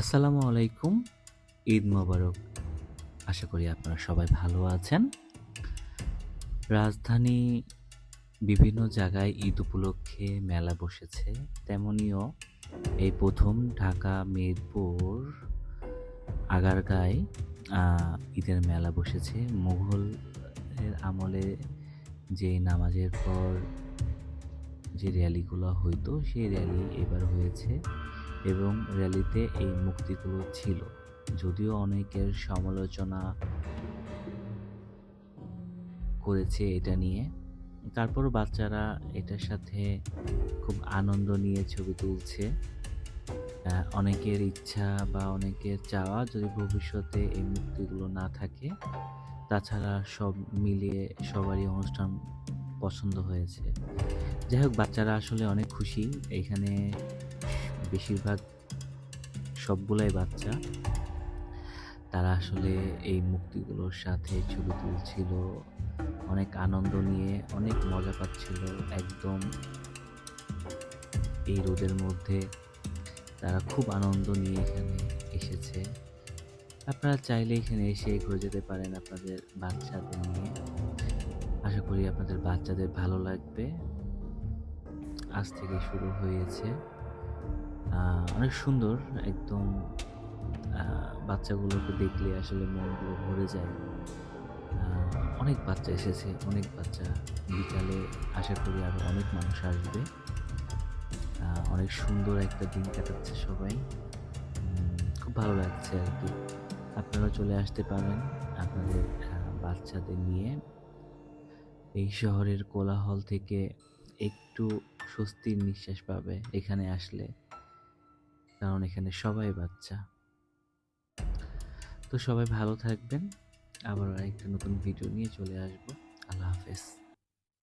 আসসালামু আলাইকুম। ঈদ মোবারক। আশা করি আপনারা সবাই ভালো আছেন। রাজধানী বিভিন্ন জায়গায় ঈদ উপলক্ষে মেলা বসেছে। তেমনিও এই প্রথম ঢাকা, মিরপুর, আগারগাঁয় ঈদের মেলা বসেছে। মুঘল আমলে যে নামাজের পর যে র্যালিগুলো হইতো, সেই র্যালি এবার হয়েছে এবং র্যালিতে এই মুক্তিগুলো ছিল। যদিও অনেকের সমালোচনা করেছে এটা নিয়ে। তারপর বাচ্চারা এটার সাথে খুব আনন্দ নিয়ে ছবি তুলছে। অনেকের ইচ্ছা বা অনেকের চাওয়া যদি ভবিষ্যতে এই মুক্তিগুলো না থাকে, তাছাড়া সব মিলিয়ে সবারই অনুষ্ঠান পছন্দ হয়েছে। যাই হোক, বাচ্চারা আসলে অনেক খুশি। এখানে বেশিরভাগ সবগুলাই বাচ্চা। তারা আসলে এই মুক্তিগুলোর সাথে ছবি তুলছিল, অনেক আনন্দ নিয়ে, অনেক মজা পাচ্ছিল। একদম এই রোদের মধ্যে তারা খুব আনন্দ নিয়ে এখানে এসেছে। আপনারা চাইলে এখানে এসে ঘুরে যেতে পারেন আপনাদের বাচ্চাদের নিয়ে। আশা করি আপনাদের বাচ্চাদের ভালো লাগবে। আজ থেকে শুরু হয়েছে। অনেক সুন্দর, একদম বাচ্চাগুলোকে দেখলে আসলে মনগুলো ভরে যায়। অনেক বাচ্চা এসেছে, অনেক বাচ্চা। বিকালে আশা করি আরও অনেক মানুষ আসবে। অনেক সুন্দর একটা দিন কাটাচ্ছে সবাই। খুব ভালো লাগছে আর কি। আপনারা চলে আসতে পারেন আপনাদের বাচ্চাদের নিয়ে। এই শহরের কোলাহল থেকে একটু স্বস্তির নিঃশ্বাস পাবে এখানে আসলে। কারণ এখানে সবাই বাচ্চা। তো সবাই ভালো থাকবেন। আবার একটা নতুন ভিডিও নিয়ে চলে আসব। আল্লাহ হাফেজ।